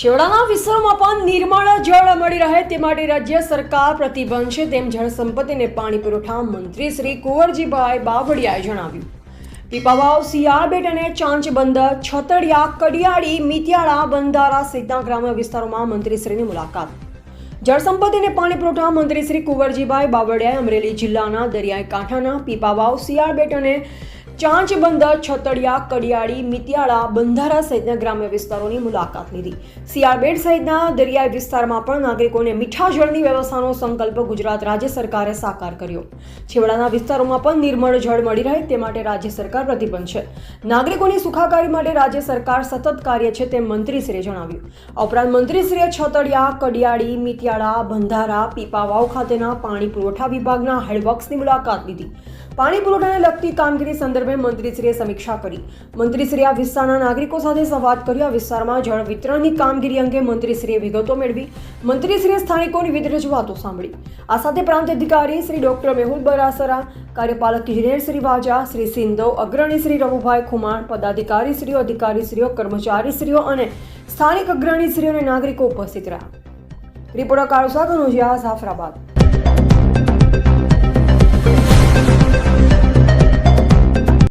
છેવડાના વિસ્તારોમાં પણ નિર્મળ જળ મળી રહે તે માટે રાજ્ય સરકાર પ્રતિબંધ છે. તેમ જળ સંપત્તિ અને પાણી પુરવઠા મંત્રી શ્રી કુંવરજીભાઈ બાવળિયાએ જણાવ્યું. પીપાવાવ સિયાળબેટ અને ચાંચબંદર, છતડિયા, કડિયાળી મિતિયાળા બંધારા સહિતના ગ્રામ્ય વિસ્તારોમાં મંત્રીશ્રીની મુલાકાત. જળસંપત્તિ અને પાણી પુરવઠા મંત્રી શ્રી કુંવરજીભાઈ બાવળિયાએ અમરેલી જિલ્લાના દરિયાઈ કાંઠાના પીપાવાવ સિયાળબેટ અને ચાંચબંદર, છતડિયા, કડિયાળી, મિતિયાળા, બંધારા સહિતના ગ્રામ્ય વિસ્તારોની મુલાકાત લીધી. સિયારબેટ સહિતના દરિયાઈ વિસ્તારમાં પણ નાગરિકોને મીઠા જળની વ્યવસ્થાનો સંકલ્પ ગુજરાત રાજ્ય સરકારે સાકાર કર્યો. છેવાડાના વિસ્તારોમાં પણ નિર્મળ જળ મળી રહે તે માટે રાજ્ય સરકાર પ્રતિબંધ છે. નાગરિકોની સુખાકારી માટે રાજ્ય સરકાર સતત કાર્ય છે તેમ મંત્રીશ્રીએ જણાવ્યું. આ ઉપરાંત મંત્રીશ્રીએ છતડિયા, કડિયાળી, મિતિયાળા, બંધારા, પીપાવાવ ખાતેના પાણી પુરવઠા વિભાગના હેડવર્ક્સની મુલાકાત લીધી. પાણી પુરવઠાને લગતી કામગીરી સંદર્ભે મંત્રીશ્રીએ સમીક્ષા કરી. મંત્રીશ્રીએ આ વિસ્તારના નાગરિકો સાથે સંવાદ કર્યો. આ વિસ્તારમાં જળ વિતરણની કામગીરી અંગે મંત્રીશ્રીએ વિગતો મેળવી. મંત્રીશ્રીએ સ્થાનિકોની વિવિધ રજૂઆતો સાંભળી. આ સાથે પ્રાંત અધિકારી શ્રી ડોક્ટર મેહુલ બરાસરા, કાર્યપાલક હિરેર શ્રી વાજા શ્રી સિંધો અગ્રણી શ્રી રઘુભાઈ ખુમાણ, પદાધિકારીશ્રીઓ, અધિકારીશ્રીઓ, કર્મચારીશ્રીઓ અને સ્થાનિક અગ્રણીશ્રીઓ અને નાગરિકો ઉપસ્થિત રહ્યા. રિપોર્ટર કાળુસા કનોજિયા જાફરાબાદ